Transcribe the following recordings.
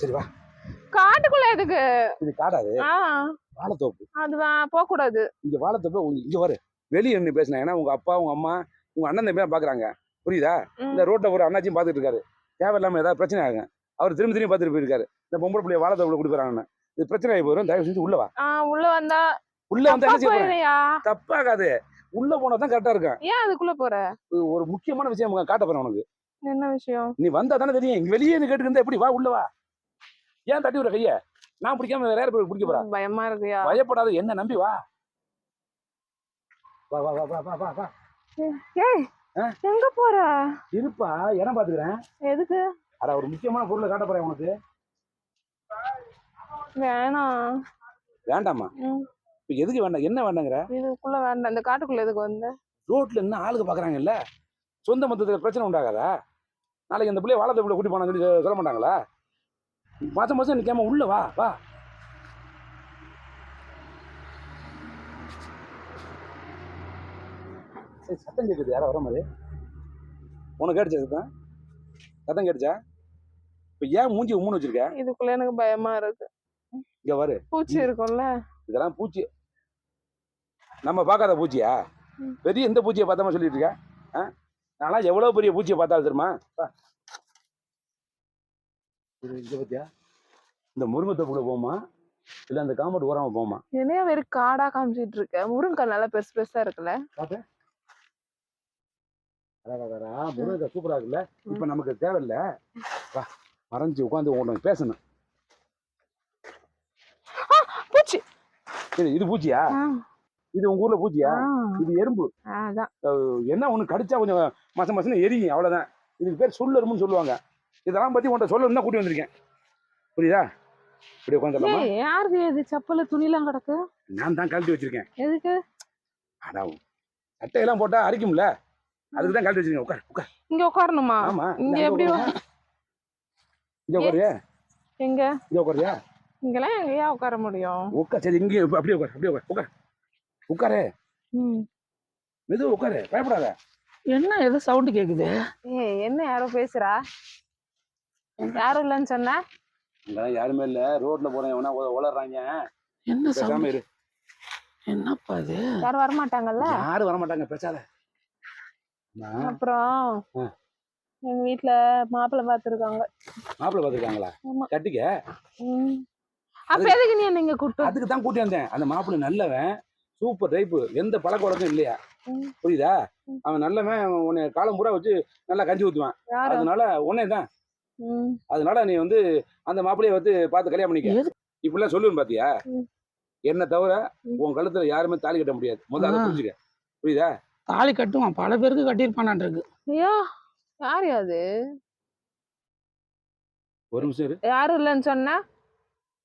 சரி வா. காட்டுக்குள்ள எதுக்கு? இது காடாது. வாழைத்தோப்பு. அது போக கூடாது இங்க வாழைத்தோப்புல உங்க இங்க வரு. வெளியே நின்று பேசினா ஏன்னா உங்க அப்பா உங்க அம்மா உங்க அண்ணன் தம்பி பாக்குறாங்க. புரியுதா. இந்த ரோட்ல ஒரு அண்ணாச்சியும் பாத்துட்டு இருக்காரு தேவையில்லாம ஏதாவது பிரச்சனை ஆகும். அவர் திரும்பி திரும்பி பார்த்துட்டு போயிருக்காரு. இந்த பொம்பளை பிள்ளைய வாழைத்தோப்புல கொடுக்குறாங்கன்னு இது பிரச்சனை ஆகி போயிடும் தயவு செஞ்சு உள்ள வா. உள்ள வந்தா உள்ள வந்து தப்பாகாது. உள்ள போனா தான் கரெக்டா இருக்கும். ஏன் அதுக்குள்ள போற? ஒரு முக்கியமான விஷயம் காட்ட போறேன் உனக்கு. என்ன விஷயம்? நீ வந்தா தானே தெரியும். இங்க வெளியே நின்னு கேட்டு இருந்தா எப்படி? வா உள்ள வா. ஏன் தட்டி விடுற கையை? நான் பிடிக்காம வேற யார் பிடிக்க போறா? பயமா இருக்குயா? பயப்படாது என்ன நம்பி வா. வா வா வா வா வா வா ஏய் எங்க போற? இருப்பா. இடம் பாத்துக்கிறேன் எதுக்கு? அட ஒரு முக்கியமான பொருளை காட்ட போறேன் உனக்கு. வேணாம் வேண்டாமா இப்ப எதுக்கு வேண்டாம்? என்ன வேண்டாங்கிற? இதுக்குள்ள வேண்டாம். இந்த காட்டுக்குள்ள எதுக்கு வந்த? ரோட்ல என்ன பாக்குறாங்க இல்ல சொந்த மொத்தத்துல பிரச்சனை உண்டாகாதா? நாளைக்கு இந்த பிள்ளைய வாழத்தை பிள்ளை கூட்டி போனான்னு சொல்ல மாட்டாங்களா? மாசம் மாசம் நிக்காம உள்ள வா வா. சரி, சத்தம் கேட்குது யாரோ வர மாதிரி. உனக்கு கேட்டுச்சா சத்தம்? சத்தம் கேட்டுச்சா? இப்போ ஏன் மூஞ்சி உம்முன்னு வச்சிருக்க? இதுக்குள்ள எனக்கு பயமா இருக்கு. இங்க வரு பூச்சி இருக்கும்ல? இதெல்லாம் பூச்சி. நம்ம பார்க்காத பூச்சியா. பெரிய எந்த பூச்சியை பார்த்தாம சொல்லிட்டு இருக்க? ஆ? நான்லாம் எவ்வளோ பெரிய பூச்சியை பார்த்தாலும் தெரியுமா. இது இங்க பார்த்தியா இந்த போமா இல்லை அந்த காம்பவுண்ட் ஓரமா போமா என்னைய வெறும் காடா காமிச்சிட்டு இருக்க. முருங்கக்காய் நல்லா பெருசு பெருசா இருக்குல்ல? முருங்கக்காய் சூப்பரா இருக்குல்ல? இப்போ நமக்கு தேவையில்ல. மறைஞ்சு உட்காந்து உன்னை பேசணும். பூச்சி. இது பூச்சியா? இது உங்க ஊர்ல பூச்சியா? இது எறும்பு. என்ன ஒன்று கடிச்சா கொஞ்சம் மச மசன்னு எரியும் அவ்வளோதான் இதுக்கு பேர் சொல்லருமுன்னு சொல்லுவாங்க. இதெல்லாம் பற்றி உன்ட்ட சொல்லணும் தான் கூட்டி வந்திருக்கேன். புரியுதா? இப்படி உட்காந்துடலாமா யாருக்கு இது செப்பல துணிலாம் கிடக்கு? நான் தான் கழட்டி வச்சிருக்கேன். எதுக்கு? அடா சட்டையெல்லாம் போட்டால் அரிக்கும்ல? அதுக்கு தான் கழட்டி வச்சிருக்கேன். உட்கார் உட்கார். இங்க உட்காரணுமா? ஆமா இங்க எப்படி. இங்க உட்காரியா எங்க? இங்க உட்காரியா இங்கெல்லாம் எங்கேயா உட்கார முடியும். உட்கார் சரி இங்கே அப்படியே உட்கார் அப்படியே உட்கார் உட்கார். உட்காரு. ம். மெது உட்காரு பயப்படாத. என்ன ஏதோ சவுண்டு கேக்குது? ஏய் என்ன யாரோ பேசுறா? யாரும் இல்லைன்னு சொன்ன? அங்கெல்லாம் யாருமே இல்லை. ரோட்ல போறேன். எவனா உளறாங்க என்ன பேசாம இரு. என்னப்பா இது? யாரும் வரமாட்டாங்கல்ல? யாரும் வர மாட்டாங்க பேசாத அப்புறம். எங்க வீட்ல மாப்பிள்ளை பார்த்துருக்காங்க. மாப்பிள்ளை பார்த்துருக்காங்களா? ஆமா. கட்டிக்க. அப்ப எதுக்கு நீ என்ன இங்க கூட்டு அதுக்கு தான் கூட்டி வந்தேன். அந்த மாப்பிள்ளை நல்லவன். சூப்பர் டைப்பு எந்த பழக்க வழக்கம் இல்லையா. புரியுதா. அவன் நல்லவன். அவன் உன்னை காலம் பூரா வச்சு நல்லா கஞ்சி ஊத்துவான். யாரு? அதனால உன்னே தான். அதனால நீ வந்து அந்த மாப்பிள்ளைய வந்து பார்த்து கல்யாணம் பண்ணிக்க? இப்படிலாம் சொல்லுவேன் பாத்தியா. என்ன தவிர. உன் கழுத்துல யாருமே தாலி கட்ட முடியாது. முதல்ல அதை. புரிஞ்சுக்க. புரியுதா? தாலி கட்டுவான். பல பேருக்கு கட்டியிருப்பானான் இருக்கு. ஐயோ யார் அது? ஒரு நிமிஷம் இரு. யாரும் இல்லைன்னு சொன்ன?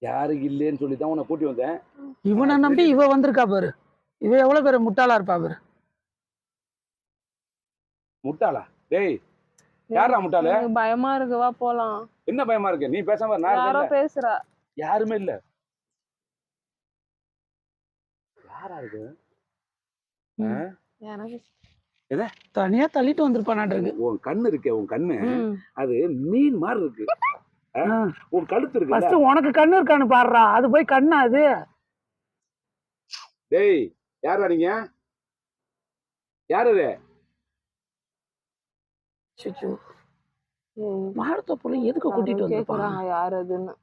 யாரு இல்லைன்னு சொல்லி தான் உன்னை கூட்டி வந்தேன். இவனை நம்பி இவ வந்திருக்கா பாரு. இவ எவ்வளவு பேர்? முட்டாளா இருப்பா பாரு. முட்டாளா? டேய் யாரா முட்டாளு? பயமா இருக்கு வா போலாம். என்ன பயமா இருக்கு? நீ பேசாம நான் யாரோ. பேசுறா. யாருமே இல்ல. யாரா இருக்கு? எனக்கு தனியா தள்ளிட்டு வந்திருப்பானான் இருக்கு. உன் கண்ணு இருக்கே உன் கண்ணு. அது மீன் மாதிரி இருக்கு. உன் கழுத்து இருக்கு ஃபர்ஸ்ட் உனக்கு கண்ணு இருக்கான்னு பாடுறா அது போய் கண்ணா அது? டேய் யாரா நீங்க? யாரு சுச்சு மாடத்தை பிள்ளைங்க எதுக்கு கூட்டிட்டு வந்து யார் அதுன்னு.